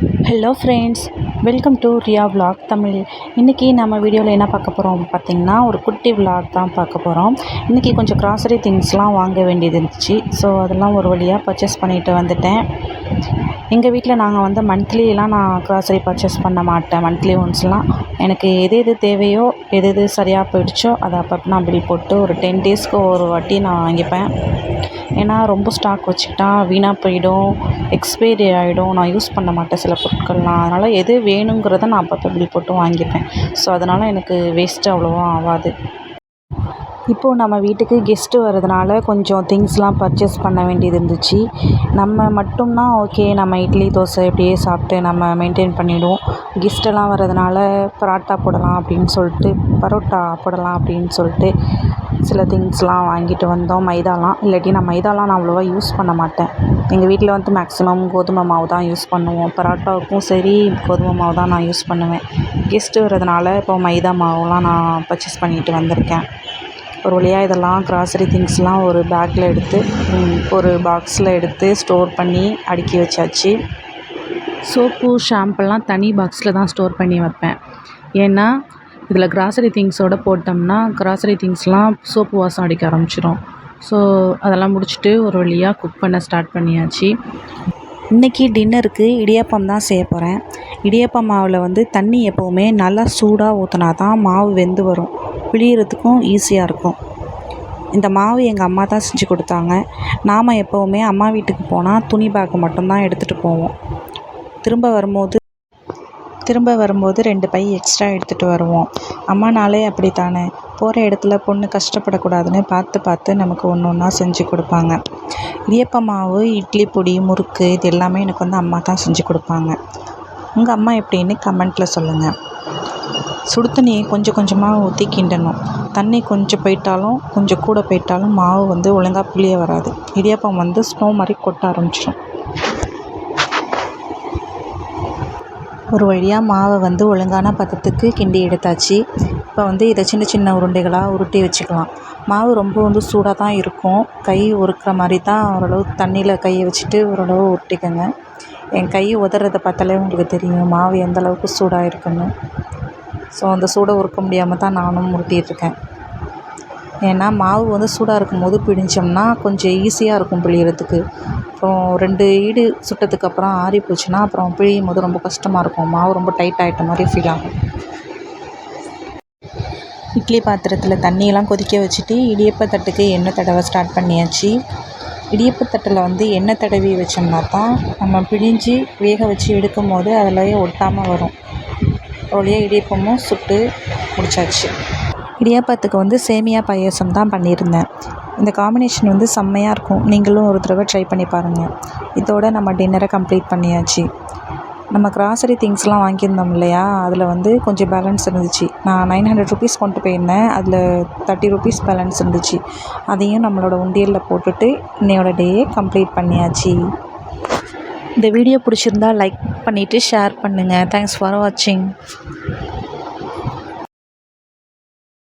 Hello friends welcome to Riya vlog Tamil இன்றைக்கி நம்ம வீடியோவில் என்ன பார்க்க போகிறோம் பார்த்திங்கன்னா ஒரு குட்டி விலாக் தான் பார்க்க போகிறோம் இன்றைக்கி கொஞ்சம் க்ராசரி திங்ஸ்லாம் வாங்க வேண்டியது இருந்துச்சு. ஸோ அதெல்லாம் ஒரு வழியாக பர்ச்சேஸ் பண்ணிட்டு வந்துட்டேன். எங்கள் வீட்டில் நாங்கள் வந்து மந்த்லிலாம் நான் க்ராசரி பர்ச்சேஸ் பண்ண மாட்டேன். மந்த்லி ஒன்ஸ்லாம் எனக்கு எது எது தேவையோ எது எது சரியாக போயிடுச்சோ அதை அப்பப்போ நான் பில் போட்டு ஒரு டென் டேஸ்க்கு ஒரு வாட்டி நான் வாங்கிப்பேன். ஏன்னா ரொம்ப ஸ்டாக் வச்சுக்கிட்டா வீணாக போயிடும் எக்ஸ்பைரி ஆகிடும் நான் யூஸ் பண்ண மாட்டேன் சில பொருட்கள்லாம். அதனால் எது வேணுங்கிறத நான் அப்பப்போ பில் போட்டு வாங்கிப்பேன். ஸோ அதனால் எனக்கு வேஸ்ட்டு அவ்வளோவா ஆகாது. இப்போது நம்ம வீட்டுக்கு கெஸ்ட்டு வரதுனால கொஞ்சம் திங்ஸ்லாம் பர்ச்சேஸ் பண்ண வேண்டியது இருந்துச்சு நம்ம மட்டும்னா ஓகே நம்ம இட்லி தோசை இப்படியே சாப்பிட்டு நம்ம மெயின்டைன் பண்ணிவிடுவோம் கெஸ்ட்டெல்லாம் வரதுனால பரோட்டா போடலாம் அப்படின்னு சொல்லிட்டு பரோட்டா போடலாம் அப்படின்னு சொல்லிட்டு சில திங்ஸ்லாம் வாங்கிட்டு வந்தோம். மைதாலாம் இல்லாட்டி நான் மைதாலாம் நான் அவ்வளோவா யூஸ் பண்ண மாட்டேன். எங்கள் வீட்டில் வந்து மேக்ஸிமம் கோதுமை மாவு தான் யூஸ் பண்ணுவோம். பரோட்டாவுக்கும் சரி கோதுமை மாவு தான் நான் யூஸ் பண்ணுவேன். கெஸ்ட்டு வரதுனால இப்போ மைதா மாவுலாம் நான் பர்ச்சேஸ் பண்ணிட்டு வந்திருக்கேன். ஒரு வழியாக இதெல்லாம் க்ராசரி திங்ஸ்லாம் ஒரு பேக்கில் எடுத்து ஒரு பாக்ஸில் எடுத்து ஸ்டோர் பண்ணி அடுக்கி வச்சாச்சு. சோப்பு ஷாம்பெல்லாம் தனி பாக்ஸில் தான் ஸ்டோர் பண்ணி வைப்பேன். ஏன்னா இதில் க்ராசரி திங்ஸோடு போட்டோம்னா க்ராசரி திங்ஸ்லாம் சோப்பு வாசம் அடிக்க ஆரம்பிச்சிடும் ஸோ அதெல்லாம் முடிச்சுட்டு ஒரு வழியாக குக் பண்ண ஸ்டார்ட் பண்ணியாச்சு. இன்றைக்கி டின்னருக்கு இடியாப்பம் தான் செய்ய போகிறேன் இடியாப்பம் மாவில் வந்து தண்ணி எப்போவுமே நல்லா சூடாக ஊற்றினா தான் மாவு வெந்து வரும். பிழியறதுக்கும் ஈஸியாக இருக்கும். இந்த மாவு எங்கள் அம்மா தான் செஞ்சு கொடுத்தாங்க. நாம் எப்போவுமே அம்மா வீட்டுக்கு போனால் துணி பேக்கு மட்டும்தான் எடுத்துகிட்டு போவோம். திரும்ப வரும்போது திரும்ப வரும்போது ரெண்டு பை எக்ஸ்ட்ரா எடுத்துகிட்டு வருவோம். அம்மானாலே அப்படி தானே போகிற இடத்துல பொண்ணு கஷ்டப்படக்கூடாதுன்னு பார்த்து பார்த்து நமக்கு ஒன்று ஒன்றா செஞ்சு கொடுப்பாங்க. இடியப்ப மாவு இட்லி பொடி முறுக்கு இது எல்லாமே எனக்கு வந்து அம்மா தான் செஞ்சு கொடுப்பாங்க. உங்கள் அம்மா எப்படின்னு கமெண்ட்டில் சொல்லுங்கள் சுடு தண்ணியை கொஞ்சம் கொஞ்சமாக ஊற்றி கிண்டணும். தண்ணி கொஞ்சம் போயிட்டாலும் கொஞ்சம் கூட போயிட்டாலும் மாவு வந்து ஒழுங்காக புளிய வராது. இடியாப்பம் வந்து ஸ்னோ மாதிரி கொட்ட ஆரம்பிச்சிடும். ஒரு வழியாக மாவை வந்து ஒழுங்கான பதத்துக்கு கிண்டி எடுத்தாச்சு. இப்போ வந்து இதை சின்ன சின்ன உருண்டைகளாக உருட்டி வச்சுக்கலாம். மாவு ரொம்ப வந்து சூடாக தான் இருக்கும். கை உருக்கிற மாதிரி தான் ஓரளவு தண்ணியில் கையை வச்சுட்டு ஓரளவு உருட்டிக்கோங்க. என் கை உதறதை பார்த்தாலே உங்களுக்கு தெரியும் மாவு எந்த அளவுக்கு சூடாக இருக்குன்னு. ஸோ அந்த சூடை உருக்க முடியாமல் தான் நானும் உருட்டிகிட்ருக்கேன் ஏன்னா மாவு வந்து சூடாக இருக்கும் போது பிழிஞ்சோம்னா கொஞ்சம் ஈஸியாக இருக்கும் பிழியறதுக்கு. அப்புறம் ரெண்டு ஈடு சுட்டதுக்கு அப்புறம் ஆறி போச்சுன்னா அப்புறம் பிழியும் போது ரொம்ப கஷ்டமாக இருக்கும். மாவு ரொம்ப டைட் ஆகிட்ட மாதிரி ஃபீல் ஆகும். இட்லி பாத்திரத்தில் தண்ணியெல்லாம் கொதிக்க வச்சுட்டு இடியப்ப தட்டுக்கு எண்ணெய் தடவை ஸ்டார்ட் பண்ணியாச்சு. இடியப்ப தட்டில் வந்து எண்ணெய் தடவி வச்சோம்னா தான் நம்ம பிழிஞ்சு வேக வச்சு எடுக்கும் போது அதிலயே ஒட்டாமல் வரும். வழியாக இடியப்பமும் சுட்டு முடிச்சாச்சு. இடியாப்பத்துக்கு வந்து சேமியா பாயாசம் தான் பண்ணியிருந்தேன். இந்த காம்பினேஷன் வந்து செம்மையாக இருக்கும். நீங்களும் ஒரு தடவை ட்ரை பண்ணி பாருங்கள் இதோட நம்ம டின்னரை கம்ப்ளீட் பண்ணியாச்சு. நம்ம க்ராசரி திங்ஸ்லாம் வாங்கியிருந்தோம் இல்லையா? அதில் வந்து கொஞ்சம் பேலன்ஸ் இருந்துச்சு. நான் நைன் ஹண்ட்ரட் ருபீஸ் கொண்டு போயிருந்தேன். அதில் தேர்ட்டி ருபீஸ் பேலன்ஸ் இருந்துச்சு. அதையும் நம்மளோட உண்டியலில் போட்டுட்டு இன்னையோட டேயை கம்ப்ளீட் பண்ணியாச்சு. இந்த வீடியோ பிடிச்சிருந்தா லைக் பண்ணிவிட்டு ஷேர் பண்ணுங்கள் தேங்க்ஸ் ஃபார் வாட்சிங்